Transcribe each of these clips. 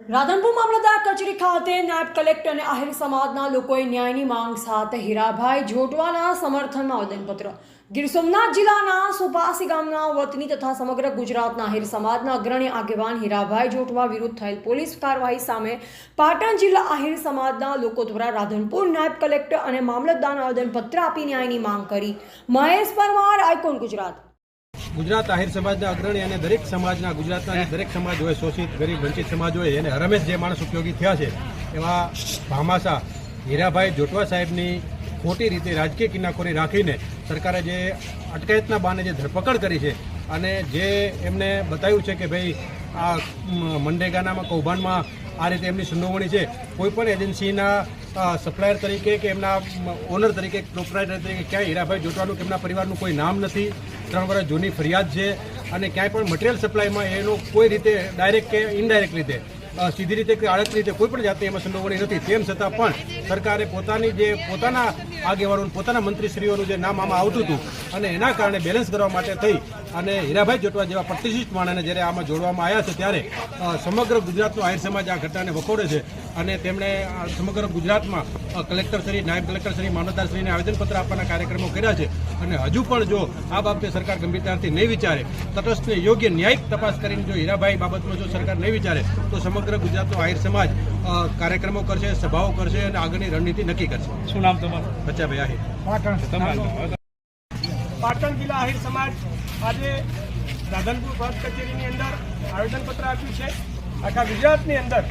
રાધનપુર મામલતદાર કચેરી ખાતે નાયબ કલેક્ટર અને આહિર સમાજના લોકોએ ન્યાયની માંગ સાથે હીરાભાઈ જોટવાના સમર્થનમાં આવેદનપત્ર. ગીર સોમનાથ જિલ્લાના સુપાસી ગામના વતની તથા સમગ્ર ગુજરાતના આહિર સમાજના અગ્રણી આગેવાન હીરાભાઈ જોટવા વિરુદ્ધ થયેલ પોલીસ કાર્યવાહી સામે પાટણ જિલ્લા આહિર સમાજના લોકો દ્વારા રાધનપુર નાયબ કલેક્ટર અને મામલતદારને આવેદનપત્ર આપી ન્યાયની માંગ કરી. મહેશ પરમાર, આઇકોન ગુજરાત. ગુજરાત આહિર સમાજના અગ્રણી અને દરેક સમાજના ગુજરાતના દરેક સમાજ હોય, શોષિત, ગરીબ, વંચિત સમાજ હોય, એને હરમેશ જે માણસ ઉપયોગી થયા છે, એવા ભામાસા હીરાભાઈ જોટવા સાહેબની ખોટી રીતે રાજકીય કિનાખોરી રાખીને સરકારે જે અટકાયતના બાને જે ધરપકડ કરી છે અને જે એમને બતાવ્યું છે કે ભાઈ આ મંડેગાનામાં, કૌભાંડમાં આ રીતે એમની સુનાવણી છે કોઈપણ એજન્સીના સપ્લાયર તરીકે કે એમના ઓનર તરીકે, પ્રોપરાઇટર તરીકે ક્યાંય હીરાભાઈ જોટવાનું કે એમના પરિવારનું કોઈ નામ નથી ત્રણ વર્ષ જૂની ફરિયાદ છે અને ક્યાંય પણ મટીરિયલ સપ્લાયમાં એનું કોઈ રીતે ડાયરેક્ટ કે ઇનડાયરેક્ટ રીતે સીધી રીતે કે આડત રીતે કોઈ પણ જાતની એમાં સંડોવણી નથી. તેમ છતાં પણ સરકારે પોતાની જે પોતાના આગેવાનો પોતાના મંત્રીશ્રીઓનું જે નામ આમાં આવતું હતું અને એના કારણે બેલેન્સ કરવા માટે થઈ અને હીરાભાઈ જોટવા જેવા પ્રતિષ્ઠિત માણસને જ્યારે આમાં જોડવામાં આવ્યા છે ત્યારે સમગ્ર ગુજરાતનો આહિર સમાજ આ ઘટનાને વખોડે છે અને તેમણે આ સમગ્ર ગુજરાતમાં કલેક્ટરશ્રી નાયબ કલેક્ટરશ્રી મામલતદારશ્રીને આવેદનપત્ર આપવાના કાર્યક્રમો કર્યા છે. અને હજુ પણ જો આ બાબતે સરકાર ગંભીરતાથી નહીં વિચારે તટસ્થને યોગ્ય ન્યાયિક તપાસ કરીને જો હીરાભાઈ બાબતમાં જો સરકાર નહીં વિચારે તો સમગ્ર ગુજરાતનો આહિર સમાજ કાર્યક્રમો કરશે સભાઓ કરશે અને આગળની રણનીતિ નક્કી કરશે. શું નામ તમારું? બચ્ચાભાઈ આહિર. પાટણ જિલ્લા આહિર સમાજ આજે રાધનપુર પ્રાંત કચેરીની અંદર આવેદનપત્ર આપ્યું છે. આખા ગુજરાતની અંદર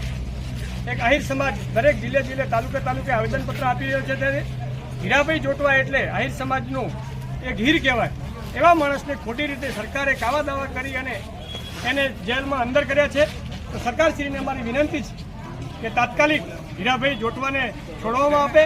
એક આહિર સમાજ, દરેક જિલ્લે જિલ્લે, તાલુકે તાલુકે આવેદનપત્ર આપી રહ્યો છે ત્યારે હીરાભાઈ જોટવા એટલે આહિર સમાજનું એક હીર કહેવાય. એવા માણસને ખોટી રીતે સરકારે કાવા દાવા કરી અને એને જેલમાં અંદર કર્યા છે. તો સરકારશ્રીને અમારી વિનંતી છે કે તાત્કાલિક હીરાભાઈ જોટવાને છોડવામાં આપે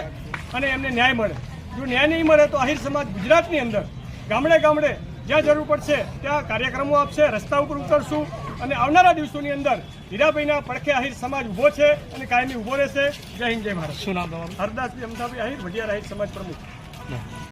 અને એમને ન્યાય મળે. જો ન્યાય નહીં મળે તો આહિર સમાજ ગુજરાતની અંદર ગામડે ગામડે જ્યાં જરૂર પડશે ત્યાં કાર્યક્રમો આપશે રસ્તા ઉપર ઉતરશું અને આવનારા દિવસોની અંદર હીરાભાઈના પડખે આહિર સમાજ ઊભો છે અને કાયમી ઊભો રહેશે. જય હિન્દ જય ભારત. શું નામ તમારું? હરદાસજી અમદાભાઈ આહિર વઢિયાર આહિર સમાજ પ્રમુખ.